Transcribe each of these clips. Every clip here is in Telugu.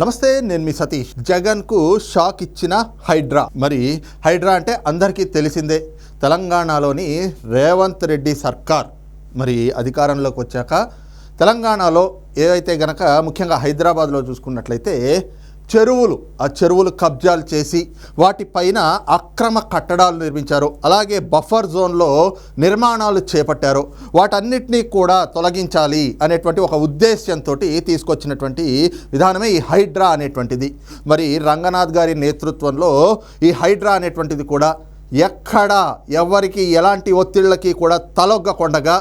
నమస్తే నేను మీ సతీష్. జగన్కు షాక్ ఇచ్చిన హైడ్రా. మరి హైడ్రా అంటే అందరికీ తెలిసిందే. తెలంగాణలోని రేవంత్ రెడ్డి సర్కార్. మరి అధికారంలోకి వచ్చాక తెలంగాణలో ఏవైతే గనక ముఖ్యంగా హైదరాబాద్లో చూసుకున్నట్లయితే చెరువులు ఆ చెరువులు కబ్జాలు చేసి వాటిపైన అక్రమ కట్టడాలు నిర్మించారు. అలాగే బఫర్ జోన్లో నిర్మాణాలు చేపట్టారు. వాటన్నిటినీ కూడా తొలగించాలి అనేటువంటి ఒక ఉద్దేశ్యంతో తీసుకొచ్చినటువంటి విధానమే ఈ హైడ్రా అనేటువంటిది. మరి రంగనాథ్ గారి నేతృత్వంలో ఈ హైడ్రా అనేటువంటిది కూడా ఎక్కడ ఎవరికి ఎలాంటి ఒత్తిళ్ళకి కూడా తలొగ్గకుండగా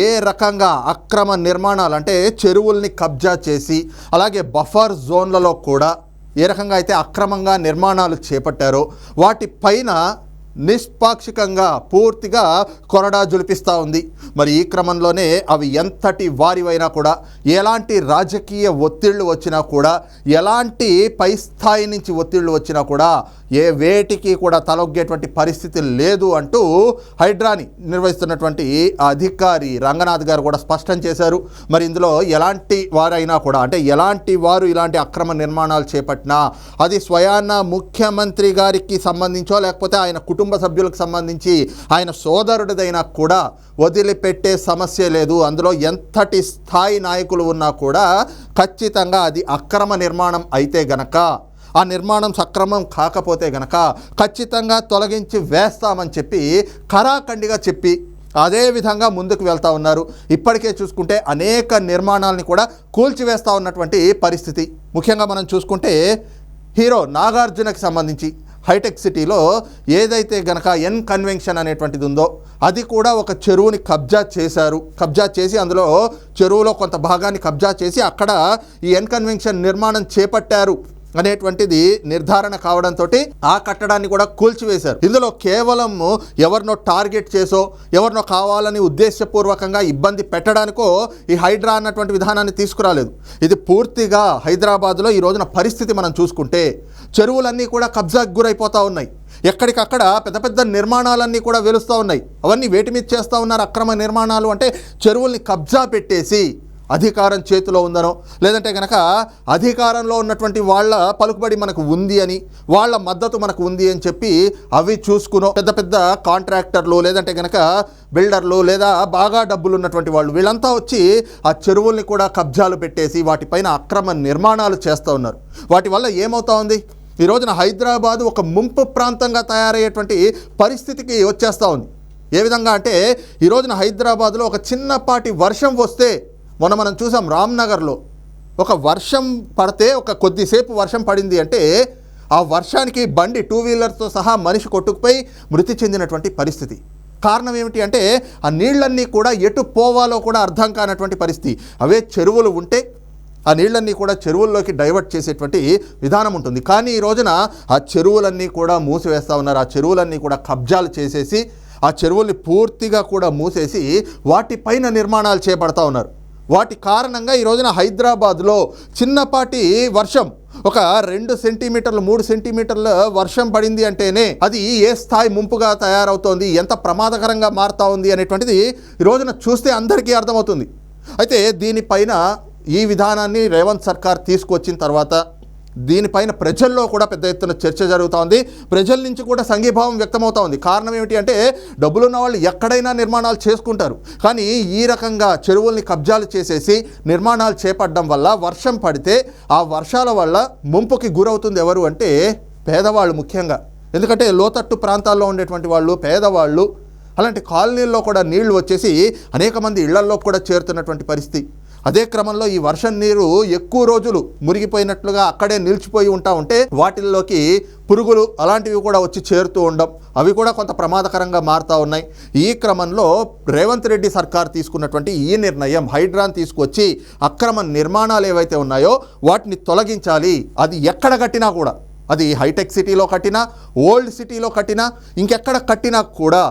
ఏ రకంగా అక్రమ నిర్మాణాలు అంటే చెరువుల్ని కబ్జా చేసి అలాగే బఫర్ జోన్లలో కూడా ఏ రకంగా అయితే అక్రమంగా నిర్మాణాలు చేపట్టారో వాటిపైన నిష్పాక్షికంగా పూర్తిగా కొరడా జులిపిస్తూ ఉంది. మరి ఈ క్రమంలోనే అవి ఎంతటి వారివైనా కూడా ఎలాంటి రాజకీయ ఒత్తిళ్ళు వచ్చినా కూడా ఎలాంటి పై స్థాయి నుంచి ఒత్తిళ్ళు వచ్చినా కూడా ఏ వేటికి కూడా తలొగ్గేటువంటి పరిస్థితి లేదు అంటూ హైడ్రాని నిర్వహిస్తున్నటువంటి అధికారి రంగనాథ్ గారు కూడా స్పష్టం చేశారు. మరి ఇందులో ఎలాంటి వారైనా కూడా అంటే ఎలాంటి వారు ఇలాంటి అక్రమ నిర్మాణాలు చేపట్టినా అది స్వయాన ముఖ్యమంత్రి గారికి సంబంధించో లేకపోతే ఆయన కుటుంబ కుటుంబ సభ్యులకు సంబంధించి ఆయన సోదరుడిదైనా కూడా వదిలిపెట్టే సమస్య లేదు. అందులో ఎంతటి స్థాయి నాయకులు ఉన్నా కూడా ఖచ్చితంగా అది అక్రమ నిర్మాణం అయితే గనక ఆ నిర్మాణం సక్రమం కాకపోతే గనక ఖచ్చితంగా తొలగించి వేస్తామని చెప్పి ఖరాఖండిగా చెప్పి అదే విధంగా ముందుకు వెళ్తా ఉన్నారు. ఇప్పటికే చూసుకుంటే అనేక నిర్మాణాలని కూడా కూల్చివేస్తూ ఉన్నటువంటి పరిస్థితి. ముఖ్యంగా మనం చూసుకుంటే హీరో నాగార్జునకి సంబంధించి హైటెక్ సిటీలో ఏదైతే గనక ఎన్ కన్వెన్షన్ అనేటువంటిది ఉందో అది కూడా ఒక చెరువుని కబ్జా చేశారు. కబ్జా చేసి అందులో చెరువులో కొంత భాగాన్ని కబ్జా చేసి అక్కడ ఈ ఎన్ కన్వెన్షన్ నిర్మాణం చేపట్టారు. అనేటువంటిది నిర్ధారణ కావడంతో ఆ కట్టడాన్ని కూడా కూల్చివేశారు. ఇందులో కేవలం ఎవరినో టార్గెట్ చేసో ఎవరినో కావాలని ఉద్దేశపూర్వకంగా ఇబ్బంది పెట్టడానికో ఈ హైడ్రా అన్నటువంటి విధానాన్ని తీసుకురాలేదు. ఇది పూర్తిగా హైదరాబాద్లో ఈ రోజున పరిస్థితి మనం చూసుకుంటే చెరువులన్నీ కూడా కబ్జాకు గురైపోతూ ఉన్నాయి. ఎక్కడికక్కడ పెద్ద పెద్ద నిర్మాణాలన్నీ కూడా వెలుస్తూ ఉన్నాయి. అవన్నీ వేటి మీద చేస్తూ ఉన్నారు అక్రమ నిర్మాణాలు అంటే చెరువుల్ని కబ్జా పెట్టేసి అధికారం చేతిలో ఉందనో లేదంటే కనుక అధికారంలో ఉన్నటువంటి వాళ్ళ పలుకుబడి మనకు ఉంది అని వాళ్ళ మద్దతు మనకు ఉంది అని చెప్పి అవి చూసుకునో పెద్ద పెద్ద కాంట్రాక్టర్లు లేదంటే కనుక బిల్డర్లు లేదా బాగా డబ్బులు ఉన్నటువంటి వాళ్ళు వీళ్ళంతా వచ్చి ఆ చెరువుల్ని కూడా కబ్జాలు పెట్టేసి వాటిపైన అక్రమ నిర్మాణాలు చేస్తూ ఉన్నారు. వాటి వల్ల ఏమవుతా ఉంది? ఈ రోజున హైదరాబాద్ ఒక ముంపు ప్రాంతంగా తయారయ్యేటువంటి పరిస్థితికి వచ్చేస్తూ ఉంది. ఏ విధంగా అంటే ఈ రోజున హైదరాబాద్లో ఒక చిన్నపాటి వర్షం వస్తే మొన్న మనం చూసాం రామ్నగర్లో ఒక వర్షం పడితే ఒక కొద్దిసేపు వర్షం పడింది అంటే ఆ వర్షానికి బండి టూ వీలర్తో సహా మనిషి కొట్టుకుపోయి మృతి చెందినటువంటి పరిస్థితి. కారణం ఏమిటి అంటే ఆ నీళ్ళన్నీ కూడా ఎటు పోవాలో కూడా అర్థం కానటువంటి పరిస్థితి. అవే చెరువులు ఉంటే ఆ నీళ్ళన్నీ కూడా చెరువుల్లోకి డైవర్ట్ చేసేటువంటి విధానం ఉంటుంది. కానీ ఈ రోజున ఆ చెరువులన్నీ కూడా మూసివేస్తూ ఉన్నారు. ఆ చెరువులన్నీ కూడా కబ్జాలు చేసేసి ఆ చెరువుల్ని పూర్తిగా కూడా మూసేసి వాటిపైన నిర్మాణాలు చేపడతా ఉన్నారు. వాటి కారణంగా ఈ రోజున హైదరాబాద్లో చిన్నపాటి వర్షం. ఒక రెండు సెంటీమీటర్లు మూడు సెంటీమీటర్ల వర్షం పడింది అంటేనే అది ఏ స్థాయి ముంపుగా తయారవుతోంది ఎంత ప్రమాదకరంగా మారుతా ఉంది అనేటువంటిది ఈ రోజున చూస్తే అందరికీ అర్థమవుతుంది. అయితే దీనిపైన ఈ విధానాన్ని రేవంత్ సర్కార్ తీసుకొచ్చిన తర్వాత దీనిపైన ప్రజల్లో కూడా పెద్ద ఎత్తున చర్చ జరుగుతూ ఉంది. ప్రజల నుంచి కూడా సంఘీభావం వ్యక్తమవుతా ఉంది కారణం ఏమిటి అంటే డబ్బులున్న వాళ్ళు ఎక్కడైనా నిర్మాణాలు చేసుకుంటారు. కానీ ఈ రకంగా చెరువుల్ని కబ్జాలు చేసేసి నిర్మాణాలు చేపట్టడం వల్ల వర్షం పడితే ఆ వర్షాల వల్ల ముంపుకి గురవుతుంది ఎవరు అంటే పేదవాళ్ళు ముఖ్యంగా. ఎందుకంటే లోతట్టు ప్రాంతాల్లో ఉండేటువంటి వాళ్ళు పేదవాళ్ళు అలాంటి కాలనీల్లో కూడా నీళ్ళు వచ్చేసి అనేక మంది ఇళ్ళల్లో కూడా చేరుతున్నటువంటి పరిస్థితి. అదే క్రమంలో ఈ వర్షం నీరు ఎక్కువ రోజులు మురిగిపోయినట్లుగా అక్కడే నిలిచిపోయి ఉంటా ఉంటే వాటిల్లోకి పురుగులు అలాంటివి కూడా వచ్చి చేరుతూ ఉండడం అవి కూడా కొంత ప్రమాదకరంగా మారుతూ ఉన్నాయి. ఈ క్రమంలో రేవంత్ రెడ్డి సర్కార్ తీసుకున్నటువంటి ఈ నిర్ణయం హైడ్రాన్ తీసుకొచ్చి అక్రమ నిర్మాణాలు ఏవైతే ఉన్నాయో వాటిని తొలగించాలి. అది ఎక్కడ కట్టినా కూడా. అది హైటెక్ సిటీలో కట్టినా ఓల్డ్ సిటీలో కట్టినా ఇంకెక్కడ కట్టినా కూడా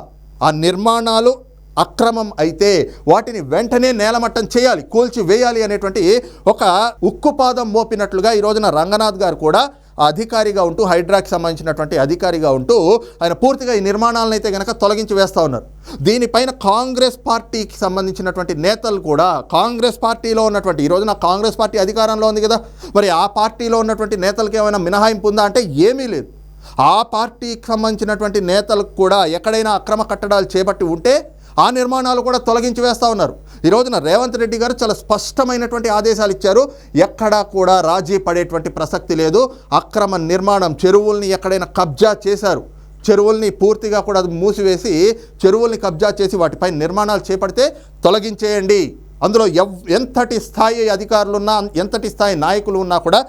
ఆ నిర్మాణాలు అక్రమం అయితే వాటిని వెంటనే నేలమట్టం చేయాలి కూల్చి వేయాలి అనేటువంటి ఒక ఉక్కుపాదం మోపినట్లుగా ఈ రోజున రంగనాథ్ గారు కూడా అధికారిగా ఉంటూ హైడ్రాకి సంబంధించినటువంటి అధికారిగా ఉంటూ ఆయన పూర్తిగా ఈ నిర్మాణాలను అయితే కనుక తొలగించి వేస్తూ ఉన్నారు. దీనిపైన కాంగ్రెస్ పార్టీకి సంబంధించినటువంటి నేతలు కూడా కాంగ్రెస్ పార్టీలో ఉన్నటువంటి ఈ రోజున కాంగ్రెస్ పార్టీ అధికారంలో ఉంది కదా మరి ఆ పార్టీలో ఉన్నటువంటి నేతలకు ఏమైనా మినహాయింపు ఉందా అంటే ఏమీ లేదు. ఆ పార్టీకి సంబంధించినటువంటి నేతలకు కూడా ఎక్కడైనా అక్రమ కట్టడాలు చేపట్టి ఉంటే ఆ నిర్మాణాలు కూడా తొలగించి వేస్తూ ఉన్నారు. ఈ రోజున రేవంత్ రెడ్డి గారు చాలా స్పష్టమైనటువంటి ఆదేశాలు ఇచ్చారు. ఎక్కడా కూడా రాజీ పడేటువంటి ప్రసక్తి లేదు. అక్రమ నిర్మాణం చెరువుల్ని ఎక్కడైనా కబ్జా చేశారు. చెరువుల్ని పూర్తిగా కూడా మూసివేసి చెరువుల్ని కబ్జా చేసి వాటిపై నిర్మాణాలు చేపడితే తొలగించేయండి. అందులో ఎవ్ ఎంతటి స్థాయి అధికారులున్నా ఎంతటి స్థాయి నాయకులు ఉన్నా కూడా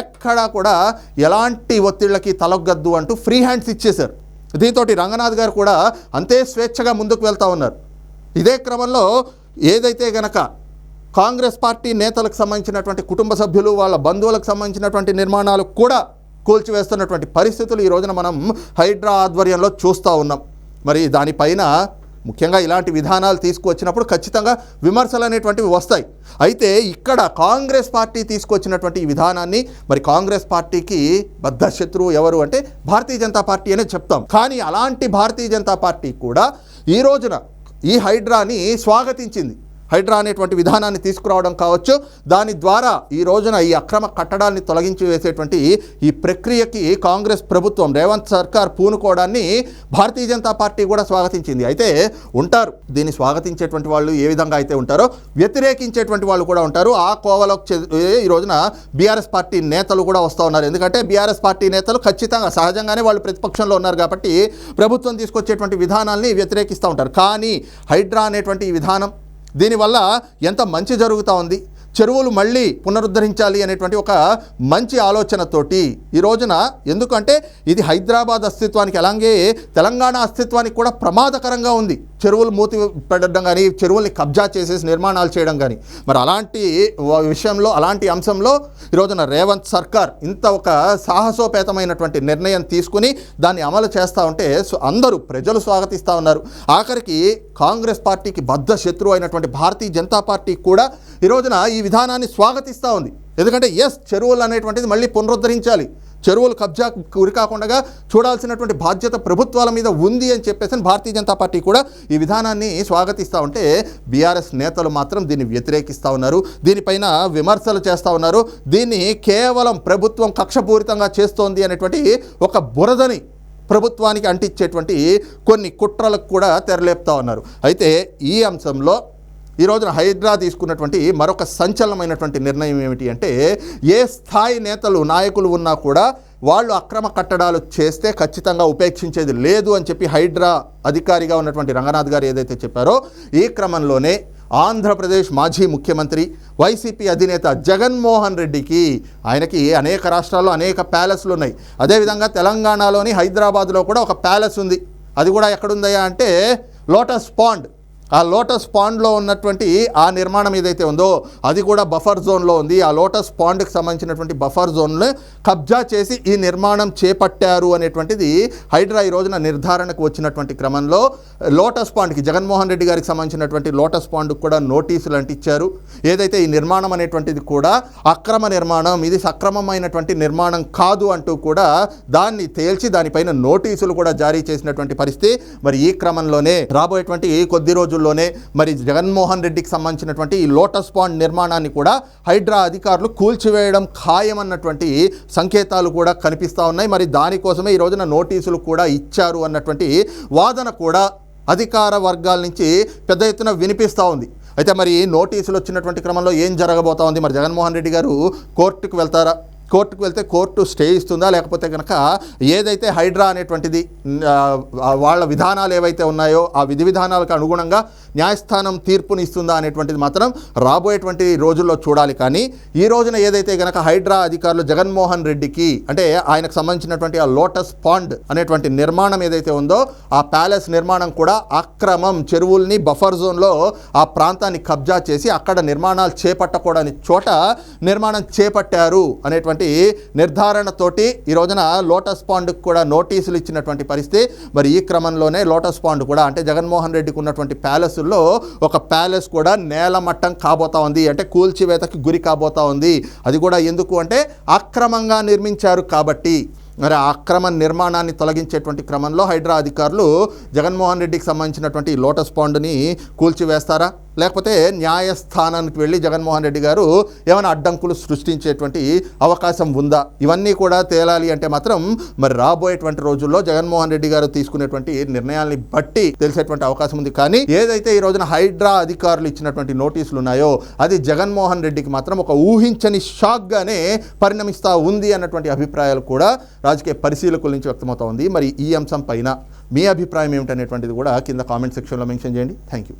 ఎక్కడా కూడా ఎలాంటి ఒత్తిళ్ళకి తలొగ్గద్దు అంటూ ఫ్రీ హ్యాండ్స్ ఇచ్చేశారు. దీంతో రంగనాథ్ గారు కూడా అంతే స్వేచ్ఛగా ముందుకు వెళ్తూ ఉన్నారు. ఇదే క్రమంలో ఏదైతే గనక కాంగ్రెస్ పార్టీ నేతలకు సంబంధించినటువంటి కుటుంబ సభ్యులు వాళ్ళ బంధువులకు సంబంధించినటువంటి నిర్మాణాలు కూడా కూల్చివేస్తున్నటువంటి పరిస్థితులు ఈ రోజున మనం హైడ్రా ఆధ్వర్యంలో చూస్తూ ఉన్నాం. మరి దానిపైన ముఖ్యంగా ఇలాంటి విధానాలు తీసుకువచ్చినప్పుడు ఖచ్చితంగా విమర్శలు అనేటువంటివి వస్తాయి. అయితే ఇక్కడ కాంగ్రెస్ పార్టీ తీసుకొచ్చినటువంటి ఈ విధానాన్ని మరి కాంగ్రెస్ పార్టీకి బద్ధ శత్రువు ఎవరు అంటే భారతీయ జనతా పార్టీ అనే చెప్తాం. కానీ అలాంటి భారతీయ జనతా పార్టీ కూడా ఈ రోజున ఈ హైడ్రాని స్వాగతించింది. హైడ్రా అనేటువంటి విధానాన్ని తీసుకురావడం కావచ్చు. దాని ద్వారా ఈ రోజున ఈ అక్రమ కట్టడాల్ని తొలగించి వేసేటువంటి ఈ ప్రక్రియకి కాంగ్రెస్ ప్రభుత్వం రేవంత్ సర్కార్ పూనుకోవడాన్ని భారతీయ జనతా పార్టీ కూడా స్వాగతించింది. అయితే ఉంటారు. దీన్ని స్వాగతించేటువంటి వాళ్ళు ఏ విధంగా అయితే ఉంటారో వ్యతిరేకించేటువంటి వాళ్ళు కూడా ఉంటారు. ఆ కోవలో ఈ రోజున బీఆర్ఎస్ పార్టీ నేతలు కూడా వస్తూ ఉన్నారు. ఎందుకంటే బీఆర్ఎస్ పార్టీ నేతలు ఖచ్చితంగా సహజంగానే వాళ్ళు ప్రతిపక్షంలో ఉన్నారు కాబట్టి ప్రభుత్వం తీసుకొచ్చేటువంటి విధానాల్ని వ్యతిరేకిస్తూ ఉంటారు. కానీ హైడ్రా అనేటువంటి ఈ విధానం దీనివల్ల ఎంత మంచి జరుగుతూ ఉంది? చెరువులు మళ్ళీ పునరుద్ధరించాలి అనేటువంటి ఒక మంచి ఆలోచనతోటి ఈ రోజున ఎందుకంటే ఇది హైదరాబాద్ అస్తిత్వానికి అలాగే తెలంగాణ అస్తిత్వానికి కూడా ప్రమాదకరంగా ఉంది. చెరువులు మూతి పెట్టడం కానీ చెరువుల్ని కబ్జా చేసేసి నిర్మాణాలు చేయడం కానీ మరి అలాంటి విషయంలో అలాంటి అంశంలో ఈ రోజున రేవంత్ సర్కార్ ఇంత ఒక సాహసోపేతమైనటువంటి నిర్ణయం తీసుకుని దాన్ని అమలు చేస్తూ ఉంటే సో అందరూ ప్రజలు స్వాగతిస్తూ ఉన్నారు. ఆఖరికి కాంగ్రెస్ పార్టీకి బద్ధ శత్రువు అయినటువంటి భారతీయ జనతా పార్టీ కూడా ఈ రోజున ఈ విధానాన్ని స్వాగతిస్తూ ఉంది. ఎందుకంటే ఎస్ చెరువులు అనేటువంటిది మళ్ళీ పునరుద్ధరించాలి. చెరువులు కబ్జా గురికాకుండా చూడాల్సినటువంటి బాధ్యత ప్రభుత్వాల మీద ఉంది అని చెప్పేసి భారతీయ జనతా పార్టీ కూడా ఈ విధానాన్ని స్వాగతిస్తూ ఉంటే బీఆర్ఎస్ నేతలు మాత్రం దీన్ని వ్యతిరేకిస్తూ ఉన్నారు. దీనిపైన విమర్శలు చేస్తూ ఉన్నారు. దీన్ని కేవలం ప్రభుత్వం కక్షపూరితంగా చేస్తోంది అనేటువంటి ఒక బురదని ప్రభుత్వానికి అంటించేటువంటి కొన్ని కుట్రలకు కూడా తెరలేపుతా ఉన్నారు. అయితే ఈ అంశంలో ఈ రోజున హైడ్రా తీసుకున్నటువంటి మరొక సంచలనమైనటువంటి నిర్ణయం ఏమిటి అంటే ఏ స్థాయి నేతలు నాయకులు ఉన్నా కూడా వాళ్ళు అక్రమ కట్టడాలు చేస్తే ఖచ్చితంగా ఉపేక్షించేది లేదు అని చెప్పి హైడ్రా అధికారిగా ఉన్నటువంటి రంగనాథ్ గారు ఏదైతే చెప్పారో ఈ క్రమంలోనే ఆంధ్రప్రదేశ్ మాజీ ముఖ్యమంత్రి వైసీపీ అధినేత జగన్మోహన్ రెడ్డికి ఆయనకి అనేక రాష్ట్రాల్లో అనేక ప్యాలెస్లు ఉన్నాయి. అదేవిధంగా తెలంగాణలోని హైదరాబాద్లో కూడా ఒక ప్యాలెస్ ఉంది. అది కూడా ఎక్కడుందయ్యా అంటే లోటస్ పాండ్. ఆ లోటస్ పాండ్లో ఉన్నటువంటి ఆ నిర్మాణం ఏదైతే ఉందో అది కూడా బఫర్ జోన్లో ఉంది. ఆ లోటస్ పాండ్కి సంబంధించినటువంటి బఫర్ జోన్లో కబ్జా చేసి ఈ నిర్మాణం చేపట్టారు అనేటువంటిది హైడ్రా ఈ రోజున నిర్ధారణకు వచ్చినటువంటి క్రమంలో లోటస్ పాండ్కి జగన్మోహన్ రెడ్డి గారికి సంబంధించినటువంటి లోటస్ పాండ్కి కూడా నోటీసులు అంటించారు. ఏదైతే ఈ నిర్మాణం అనేటువంటిది కూడా అక్రమ నిర్మాణం ఇది సక్రమమైనటువంటి నిర్మాణం కాదు అంటూ కూడా దాన్ని తేల్చి దానిపైన నోటీసులు కూడా జారీ చేసినటువంటి పరిస్థితి. మరి ఈ క్రమంలోనే రాబోయేటువంటి కొద్ది రోజు రోజుల్లోనే మరి జగన్మోహన్ రెడ్డికి సంబంధించినటువంటి ఈ లోటస్ పాండ్ నిర్మాణాన్ని కూడా హైడ్రా అధికారులు కూల్చివేయడం ఖాయమన్నటువంటి సంకేతాలు కూడా కనిపిస్తూ ఉన్నాయి. మరి దానికోసమే ఈ రోజున నోటీసులు కూడా ఇచ్చారు అన్నటువంటి వాదన కూడా అధికార వర్గాల నుంచి పెద్ద ఎత్తున వినిపిస్తూ ఉంది. అయితే మరి నోటీసులు వచ్చినటువంటి క్రమంలో ఏం జరగబోతా ఉంది? మరి జగన్మోహన్ రెడ్డి గారు కోర్టుకు వెళ్తారా? కోర్టుకు వెళ్తే కోర్టు స్టే ఇస్తుందా? లేకపోతే కనుక ఏదైతే హైడ్రా అనేటువంటిది వాళ్ళ విధానాలు ఏవైతే ఉన్నాయో ఆ విధి విధానాలకు అనుగుణంగా న్యాయస్థానం తీర్పుని ఇస్తుందా అనేటువంటిది మాత్రం రాబోయేటువంటి రోజుల్లో చూడాలి. కానీ ఈ రోజున ఏదైతే గనక హైడ్రా అధికారులు జగన్మోహన్ రెడ్డికి అంటే ఆయనకు సంబంధించినటువంటి ఆ లోటస్ పాండ్ అనేటువంటి నిర్మాణం ఏదైతే ఉందో ఆ ప్యాలెస్ నిర్మాణం కూడా అక్రమం చెరువుల్ని బఫర్ జోన్లో ఆ ప్రాంతాన్ని కబ్జా చేసి అక్కడ నిర్మాణాలు చేపట్టకూడని చోట నిర్మాణం చేపట్టారు అనేటువంటి అనేటువంటి నిర్ధారణతోటి ఈ రోజున లోటస్ పాండ్కి కూడా నోటీసులు ఇచ్చినటువంటి పరిస్థితి. మరి ఈ క్రమంలోనే లోటస్ పాండ్ కూడా అంటే జగన్మోహన్ రెడ్డికి ఉన్నటువంటి ప్యాలెస్లో ఒక ప్యాలెస్ కూడా నేలమట్టం కాబోతా ఉంది. అంటే కూల్చివేతకి గురి కాబోతా ఉంది. అది కూడా ఎందుకు అంటే అక్రమంగా నిర్మించారు కాబట్టి. మరి అక్రమ నిర్మాణాన్ని తొలగించేటువంటి క్రమంలో హైడ్రా అధికారులు జగన్మోహన్ రెడ్డికి సంబంధించినటువంటి లోటస్ పాండ్ని కూల్చివేస్తారా? లేకపోతే న్యాయస్థానానికి వెళ్ళి జగన్మోహన్ రెడ్డి గారు ఏమైనా అడ్డంకులు సృష్టించేటువంటి అవకాశం ఉందా? ఇవన్నీ కూడా తేలాలి అంటే మాత్రం మరి రాబోయేటువంటి రోజుల్లో జగన్మోహన్ రెడ్డి గారు తీసుకునేటువంటి నిర్ణయాల్ని బట్టి తెలిసేటువంటి అవకాశం ఉంది. కానీ ఏదైతే ఈ రోజున హైడ్రా అధికారులు ఇచ్చినటువంటి నోటీసులు ఉన్నాయో అది జగన్మోహన్ రెడ్డికి మాత్రం ఒక ఊహించని షాక్గానే పరిణమిస్తా ఉంది అన్నటువంటి అభిప్రాయాలు కూడా రాజకీయ పరిశీలకుల నుంచి వ్యక్తమవుతా ఉంది. మరి ఈ అంశం పైన మీ అభిప్రాయం ఏమిటనేటువంటిది కూడా కింద కామెంట్ సెక్షన్లో మెన్షన్ చేయండి. Thank you